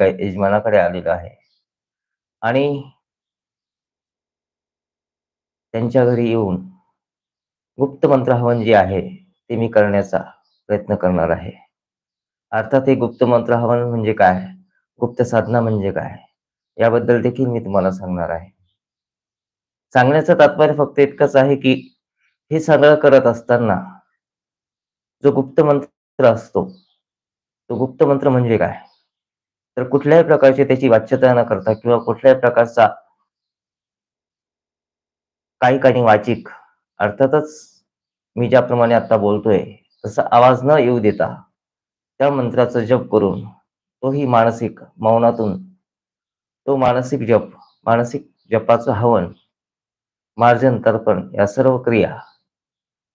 एका यजमानाकडे आलेलं आहे. आणि त्यांच्या घरी येऊन गुप्त मंत्र हवन जे आहे ते मी करण्याचा प्रयत्न करणार आहे. अर्थात हे गुप्त मंत्र हवन म्हणजे काय? गुप्त साधना म्हणजे काय? याबद्दल देखील मी तुम्हाला सांगणार आहे. सांगण्याचं तात्पर्य फक्त इतकंच आहे की हे सगळं करत असताना जो गुप्त मंत्र असतो तो गुप्त मंत्र म्हणजे काय? तर कुठल्याही प्रकारची त्याची वाच्यता न करता किंवा कुठल्याही प्रकारचा काही काही वाचिक अर्थातच मी ज्याप्रमाणे आता बोलतोय तसा आवाज न येऊ देता त्या मंत्राचा जप करून तोही मानसिक मौनातून तो मानसिक जप मानसिक जपाचं हवन मार्जन तर्पण या सर्व क्रिया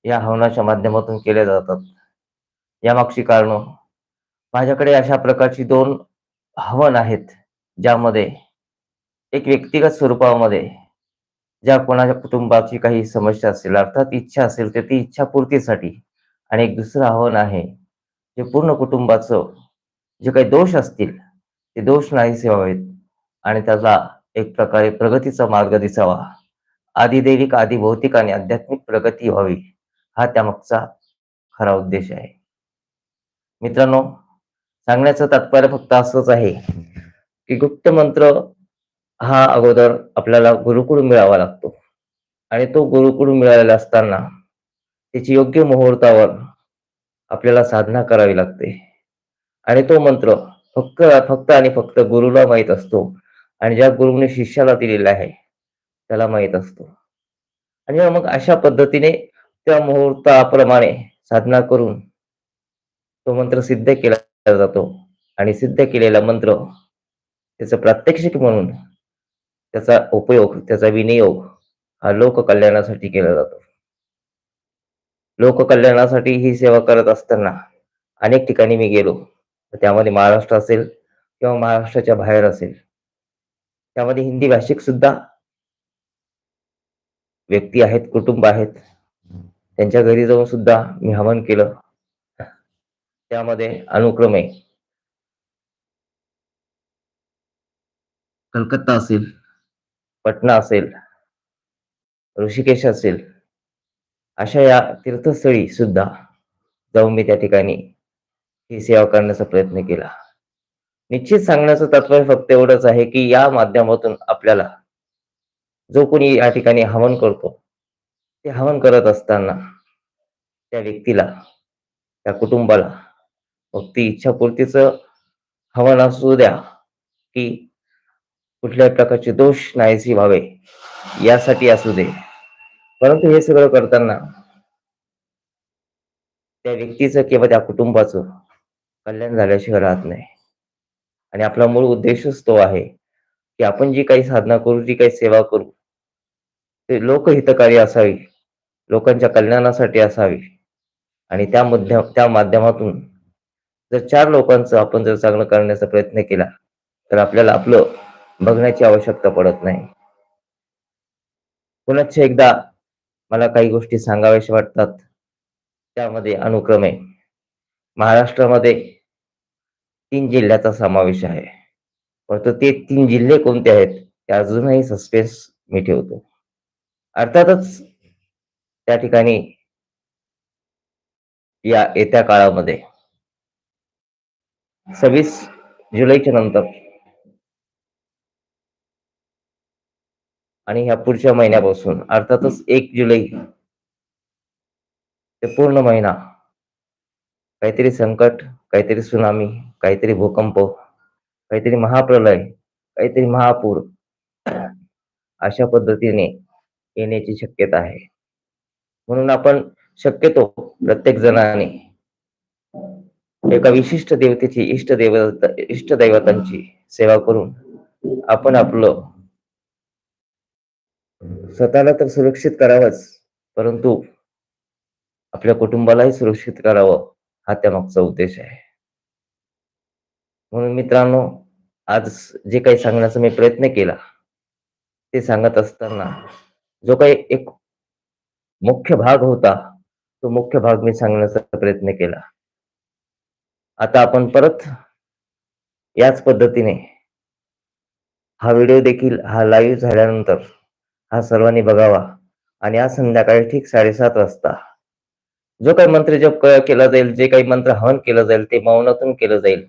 या हवनाच्या माध्यमातून केल्या जातात. यामागची कारण माझ्याकडे अशा प्रकारची दोन हवन आहेत ज्यामध्ये एक व्यक्तिगत स्वरूपामध्ये ज्या कोणाच्या कुटुंबाची काही समस्या असेल अर्थात इच्छा असेल तर ती इच्छा पूर्तीसाठी आणि एक दुसरं आव्हान आहे जे पूर्ण कुटुंबाचं जे काही दोष असतील ते दोष नाहीसे व्हावेत आणि त्याला एक प्रकारे प्रगतीचा मार्ग दिसावा. आदिदैविक आदि भौतिक आणि आध्यात्मिक प्रगती व्हावी हा त्यामागचा खरा उद्देश आहे. मित्रांनो सांगण्याचं तात्पर्य फक्त असंच आहे की गुप्त मंत्र हा अगोदर आपल्याला गुरुकडून मिळावा लागतो. आणि तो गुरुकडून मिळालेला असताना त्याची योग्य मुहूर्तावर आपल्याला साधना करावी लागते. आणि तो मंत्र फक्त फक्त आणि फक्त गुरुला माहीत असतो. आणि ज्या गुरुने शिष्याला दिलेला आहे त्याला माहीत असतो. आणि मग अशा पद्धतीने त्या मुहूर्ताप्रमाणे साधना करून तो मंत्र सिद्ध केला जातो आणि सिद्ध केलेला मंत्र त्याचं प्रात्यक्षिक म्हणून त्याचा उपयोग त्याचा विनियोग हा लोककल्याणासाठी केला जातो. लोककल्याणासाठी ही सेवा करत असताना अनेक ठिकाणी मी गेलो. त्यामध्ये महाराष्ट्र असेल किंवा महाराष्ट्राच्या बाहेर असेल. त्यामध्ये हिंदी भाषिक सुद्धा व्यक्ती आहेत कुटुंब आहेत. त्यांच्या घरी जाऊन सुद्धा मी हवन केलं. त्यामध्ये अनुक्रमे. कलकत्ता असेल. पटना असेल. ऋषिकेश असेल. अशा या तीर्थस्थळी सुद्धा जाऊन मी त्या ठिकाणी ही सेवा करण्याचा प्रयत्न केला. निश्चित सांगण्याचं तात्पर्य फक्त एवढंच आहे की या माध्यमातून आपल्याला जो कोणी या ठिकाणी हवन करतो ते हवन करत असताना त्या व्यक्तीला त्या कुटुंबाला मग ती इच्छापूर्तीच हवन असू द्या की कुठल्याही प्रकारचे दोष नाहीसी व्हावे यासाठी असू दे. परंतु हे सगळं करताना त्या व्यक्तीचं किंवा त्या कुटुंबाचं कल्याण झाल्याशिवाय राहत नाही. आणि आपला मूळ उद्देशच तो आहे की आपण जी काही साधना करू जी काही सेवा करू ते लोकहितकारी असावी लोकांच्या कल्याणासाठी असावी. आणि त्या मध्य त्या माध्यमातून जर चार लोकांचं आपण जर चांगलं करण्याचा प्रयत्न केला तर आपल्याला आपलं बघण्याची आवश्यकता पडत नाही. पुनश्च एकदा मला काही गोष्टी सांगाव्याशा वाटतात. त्यामध्ये अनुक्रमे. महाराष्ट्रामध्ये तीन जिल्ह्याचा समावेश आहे. परंतु ते तीन जिल्हे कोणते आहेत ते अजूनही सस्पेन्स मी ठेवतो. अर्थातच त्या ठिकाणी या येत्या काळामध्ये सव्वीस जुलैच्या नंतर. आणि ह्या पुढच्या महिन्यापासून अर्थातच एक जुलै ते पूर्ण महिना काहीतरी संकट काहीतरी सुनामी काहीतरी भूकंप काहीतरी महाप्रलय काहीतरी महापूर अशा पद्धतीने येण्याची शक्यता आहे. म्हणून आपण शक्यतो प्रत्येक जणाने एका विशिष्ट देवतेची इष्ट देवता इष्ट दैवतांची सेवा करून आपण आपलं स्वतःला तर सुरक्षित करावंच परंतु आपल्या कुटुंबालाही सुरक्षित करावं हा त्यामागचा उद्देश आहे. म्हणून मित्रांनो आज जे काही सांगण्याचा मी प्रयत्न केला ते सांगत असताना जो काही एक मुख्य भाग होता तो मुख्य भाग मी सांगण्याचा प्रयत्न केला. आता आपण परत याच पद्धतीने हा व्हिडिओ देखील हा लाईव्ह झाल्यानंतर हा सर्वांनी बघावा. आणि आज संध्याकाळी ठीक साडेसात वाजता जो काही मंत्र जप केला जाईल जे काही मंत्र हवन केलं जाईल ते मौनातून केलं जाईल.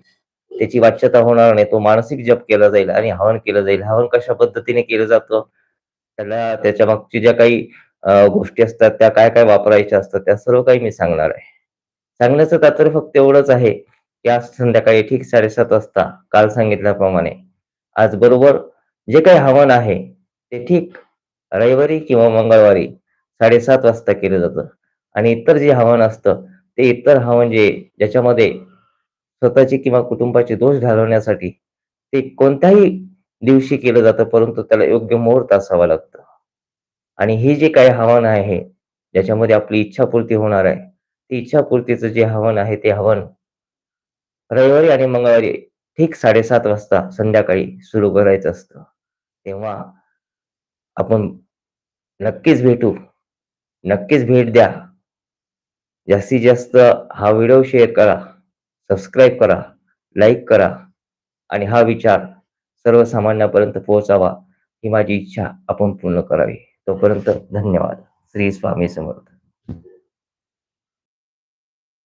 त्याची वाच्यता होणार नाही तो मानसिक जप केला जाईल आणि हवन केलं जाईल. हवन कशा पद्धतीने केलं जातं? त्याला त्याच्या मागची ज्या काही गोष्टी असतात त्या काय काय वापरायच्या असतात त्या सर्व काही मी सांगणार आहे. सांगण्याचं तात्पर्य फक्त एवढंच आहे की आज संध्याकाळी ठीक साडेसात वाजता काल सांगितल्याप्रमाणे. आज बरोबर जे काही हवन आहे ते ठीक रविवारी किंवा मंगळवारी साडेसात वाजता केलं जातं. आणि इतर जे हवन असतं ते इतर हवन जे ज्याच्यामध्ये स्वतःचे किंवा कुटुंबाचे दोष घालवण्यासाठी ते कोणत्याही दिवशी केलं जातं परंतु त्याला योग्य मुहूर्त असावा लागतं. आणि हे जे काही हवन आहे ज्याच्यामध्ये आपली इच्छापूर्ती होणार आहे ती इच्छापूर्तीचं जे हवन आहे ते हवन रविवारी आणि मंगळवारी ठीक साडेसात वाजता संध्याकाळी सुरू करायचं असतं. तेव्हा आपण नक्कीच भेटू. नक्कीच भेट द्या. जास्तीत जास्त हा व्हिडिओ शेअर करा. सबस्क्राईब करा. लाईक करा. आणि हा विचार सर्वसामान्यापर्यंत पोहोचावा ही माझी इच्छा. आपण पूर्ण करावी. तोपर्यंत धन्यवाद. श्री स्वामी समर्थ.